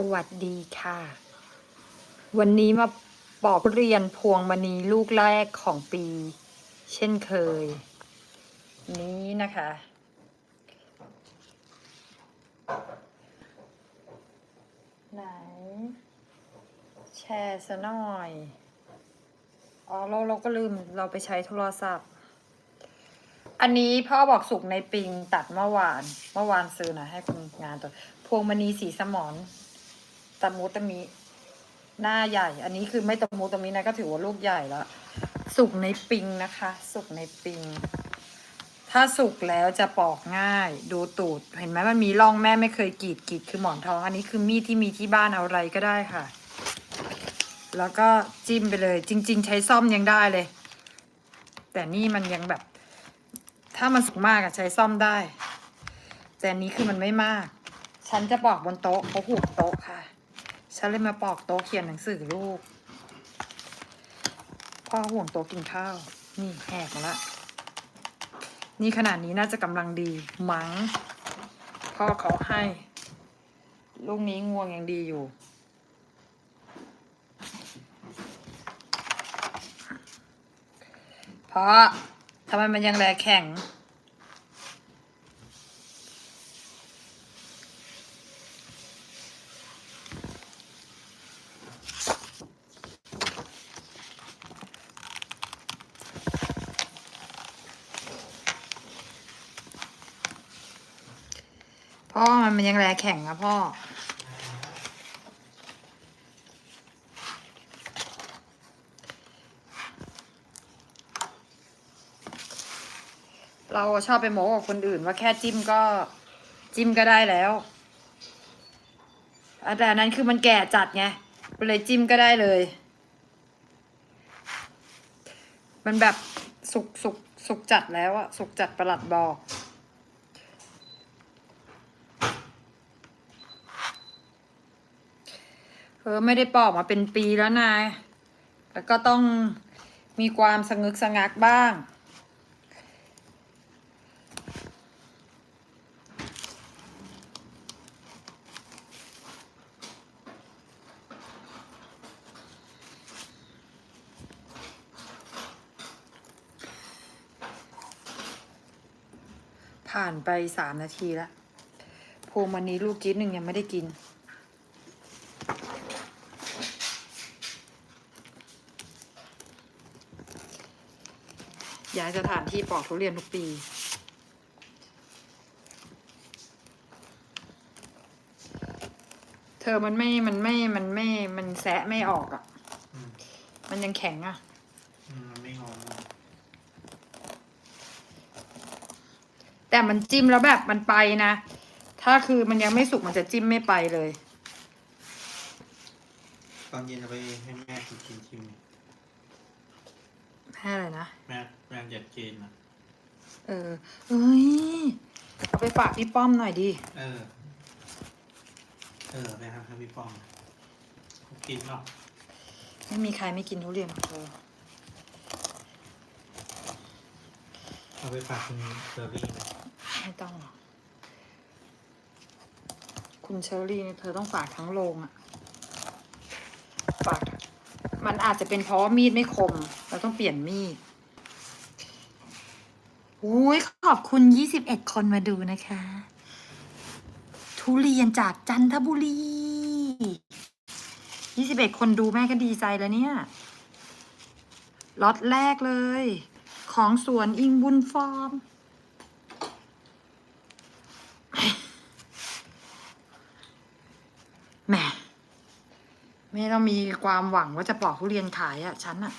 สวัสดีค่ะ วันนี้มาปอกทุเรียนพวงมณีลูกแรกของปี เช่นเคย นี้นะคะ ไหน แชร์ซะหน่อย อ๋อเราเราก็ลืมเราไปใช้โทรศัพท์ อันนี้พ่อบอกสุกในปิงตัดเมื่อวาน เมื่อวานซื้อนะให้คุณงานตัวพวงมณีสีสมอน ตะมุตะมิหน้าใหญ่ อันนี้คือไม่ตะมุตะมินะก็ถือว่าลูกใหญ่แล้ว สุกในปิงนะคะ สุกในปิง ถ้าสุกแล้วจะปอกง่าย ดูตูด เห็นไหมมันมีร่องแม่ไม่เคยกรีดกรีดคือหมอนทอง อันนี้คือมีดที่มีที่บ้านเอาอะไรก็ได้ค่ะ แล้วก็จิ้มไปเลย จริง ๆ ใช้ซ่อมยังได้เลย แต่นี่มันยังแบบ ถ้ามันสุกมากอะใช้ซ่อมได้ แต่นี้คือมันไม่มาก ฉันจะปอกบนโต๊ะเขาหูกโต๊ะค่ะ ฉันเลยมาปอกโต๊ะเขียนหนังสือลูก พ่อห่วงโต๊ะกินข้าว นี่แหกมาละ นี่ขนาดนี้น่าจะกำลังดี มัง้ง พ่อเขาให้ ลูกนี้งวงยังดีอยู่เพราะทำไมมันยังแลแข็ง พ่อมันมันยังแลแข็งอะพ่อ เราชอบไปโม้กับคนอื่นว่าแค่จิ้มก็จิ้มก็ได้แล้วแต่นั้นคือมันแก่จัดไงก็เลยจิ้มก็ได้เลย มันแบบสุกสุกสุกจัดแล้วอะสุกจัดประหลัดบอก เออไม่ได้ปอกมาเป็นปีแล้วนายแล้วก็ต้องมีความสงึกสงักบ้าง ผ่านไปสามนาทีแล้วพวงมันนี้ลูกจี๊ดหนึ่งยังไม่ได้กิน ย้ายสถานที่ปอกทุเรียนทุกปี เธอมันไม่ มันไม่ มันไม่ มันแซะไม่ออกอะ่ะอืมมันยังแข็งอะ่ะอืมมันไม่งอมอะแต่มันจิ้มแล้วแบบมันไปนะ ถ้าคือมันยังไม่สุกมันจะจิ้มไม่ไปเลย ตอนเย็นเอาไปให้แม่กินชิม ชิมแค่อะไรนะ แม่แม่อยากกินนะเออเอ้ยเอาไปฝากพี่ป้อมหน่อยดิเออ เออไปครับให้พี่ป้องเขากินเนาะไม่มีใครไม่กินทุเรียนหรอกเธอเอาไปฝากคุณเซอร์รี่นะไม่ต้องหรอกคุณเชอรี่เนี่ยเธอต้องฝากทั้งโรงอะฝาก มันอาจจะเป็นเพราะมีดไม่คม เราต้องเปลี่ยนมีดอุ้ยขอบคุณยี่สิบเอ็ดคนมาดูนะคะ ทุเรียนจากจันทบุรียี่สิบเอ็ดคนดูแม่ก็ดีใจแล้วเนี่ยล็อตแรกเลย ของสวนอิงบุญฟาร์ม แหม ไม่ต้องมีความหวังว่าจะปอกทุเรียนขายอะ่ะฉันอะ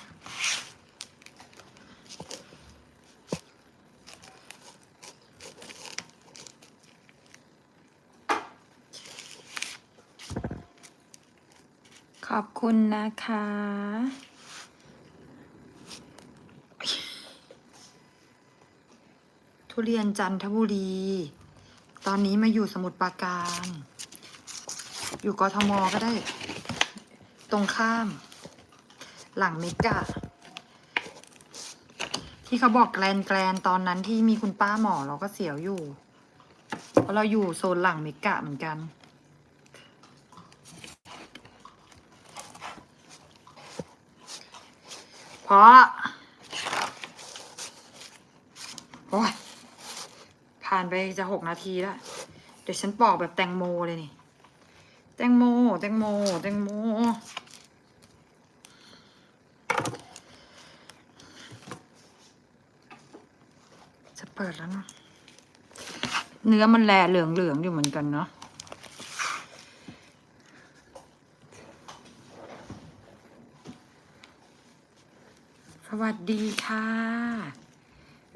ขอบคุณนะคะ ทุเรียนจันทบุรี ตอนนี้มาอยู่สมุทรปราการ อยู่กทมก็ได้ ตรงข้าม หลังเมกะที่เขาบอกแกลนแกลนตอนนั้นที่มีคุณป้าหมอเราก็เสียวอยู่ เพราะเราอยู่โซนหลังเมกะเหมือนกัน เพราะโอ้ยผ่านไปจะหกนาทีแล้ว เดี๋ยวฉันปอกแบบแตงโมเลยนี่ แตงโม แตงโม แตงโม จะเปิดแล้วเนาะ เนื้อมันแลเหลืองเหลืองๆอยู่เหมือนกันเนาะ สวัสดีค่ะ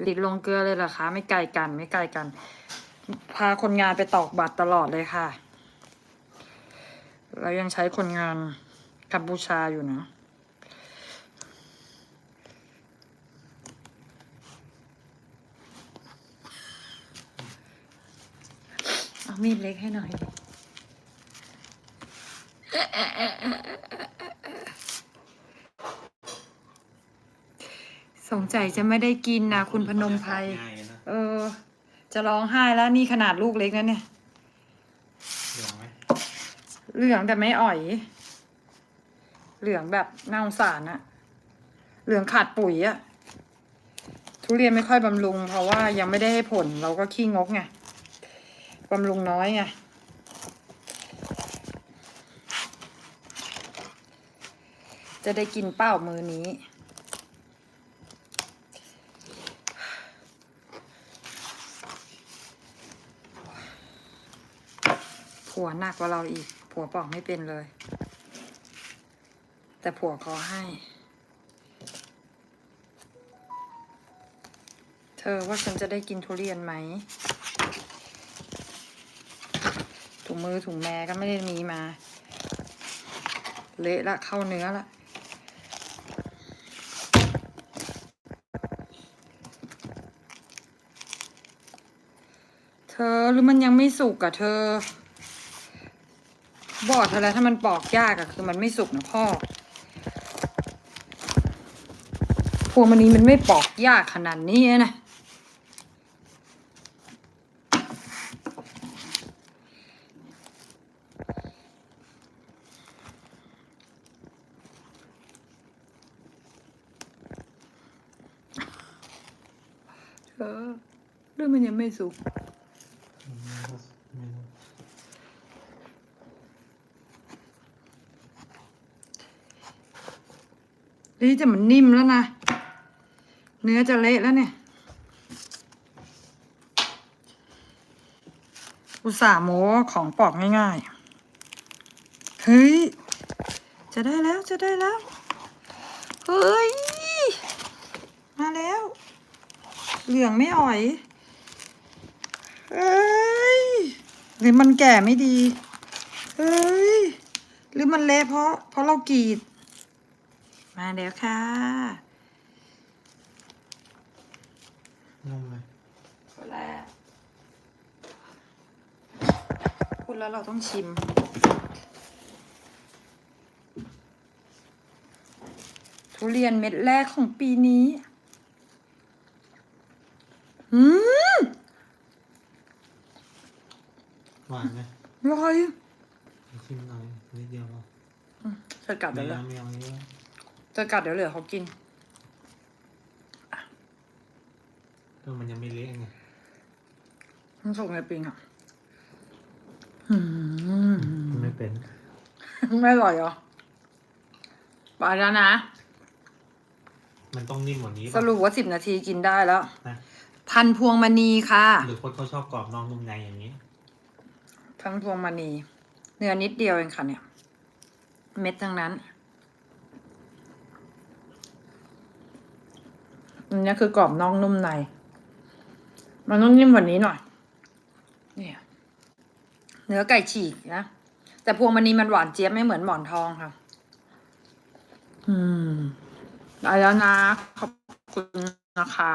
ติดลงเกลือเลยเหรอคะ ไม่ไกลกัน ไม่ไกลกัน พาคนงานไปตอกบัตรตลอดเลยค่ะ เรายังใช้คนงานกัมพูชาอยู่นะเอามีดเล็กให้หน่อยดิสงสัยจะไม่ได้กินนะคุณพนมไพร ง่ายนะ เออ จะร้องไห้แล้วนี่ขนาดลูกเล็กนะเนี่ยเหลืองไหม เหลืองแต่ไม่อ่อย เหลืองแบบน่าสงสารอะเหลืองขาดปุ๋ยอะทุเรียนไม่ค่อยบำรุง เพราะว่ายังไม่ได้ให้ผลเราก็ขี้งกไงบำรุงน้อยไงจะได้กินเป้ามือนี้ ผัวหนักกว่าเราอีก ผัวปอกไม่เป็นเลย แต่ผัวขอให้ เธอว่าฉันจะได้กินทุเรียนไหม ถุงมือถุงแม่ก็ไม่ได้มีมา เละละเข้าเนื้อละเธอหรือมันยังไม่สุกอะเธอ บอกเธอแล้วถ้ามันปอกยากอะคือมันไม่สุกนะพ่อ พวงมันนี้มันไม่ปอกยากขนาดนี้นะเธอหรือมันยังไม่สุก ไม่รู้ นี่จะมันนิ่มแล้วนะ เนื้อจะเละแล้วเนี่ย อุตส่าห์โม้ของปอกง่ายๆ เฮ้ย จะได้แล้วจะได้แล้ว เฮ้ย มาแล้ว เหลืองไม่อ่อย เฮ้ย หรือมันแก่ไม่ดี เฮ้ย หรือมันเละเพราะเพราะเรากรีด มาแล้วค่ะนุ่มไหมพูดแล้วพูดแล้วเราต้องชิม ทุเรียนเม็ดแรกของปีนี้ อืมหวานไหมอร่อยชิมหน่อยนิดเดียวพอจะกัดไม่เดี๋ยวเหลือเอาไม่เอา เยอะจะกัดเดี๋ยวเหลือเขากินก็มันยังไม่เละไงมันสุกในปิงอะอืมมันไม่เป็น ไม่อร่อยเหรอไปแล้วนะ มันต้องนิ่มกว่านี้สรุปว่าสิบนาทีกินได้แล้ว นะ พันพวงมณีค่ะ หรือคนเขาชอบกรอบนอกนุ่มในอย่างนี้พันพวงมณีเนื้อนิดเดียวเองค่ะเนี่ย เม็ดทั้งนั้น อันนี้คือกรอบนอกนุ่มใน มันต้องนิ่มกว่านี้หน่อย เนี่ยเนื้อไก่ฉีกนะ แต่พวงมณีมันหวานเจี๊ยบไม่เหมือนหมอนทองค่ะ อืมได้แล้วนะ ขอบคุณนะคะ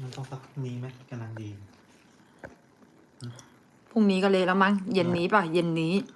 มันต้องสักนี้ไหมกำลังดี พรุ่งนี้ก็เลยแล้วมั้ง เย็นนี้ป่ะ เย็นนี้เออ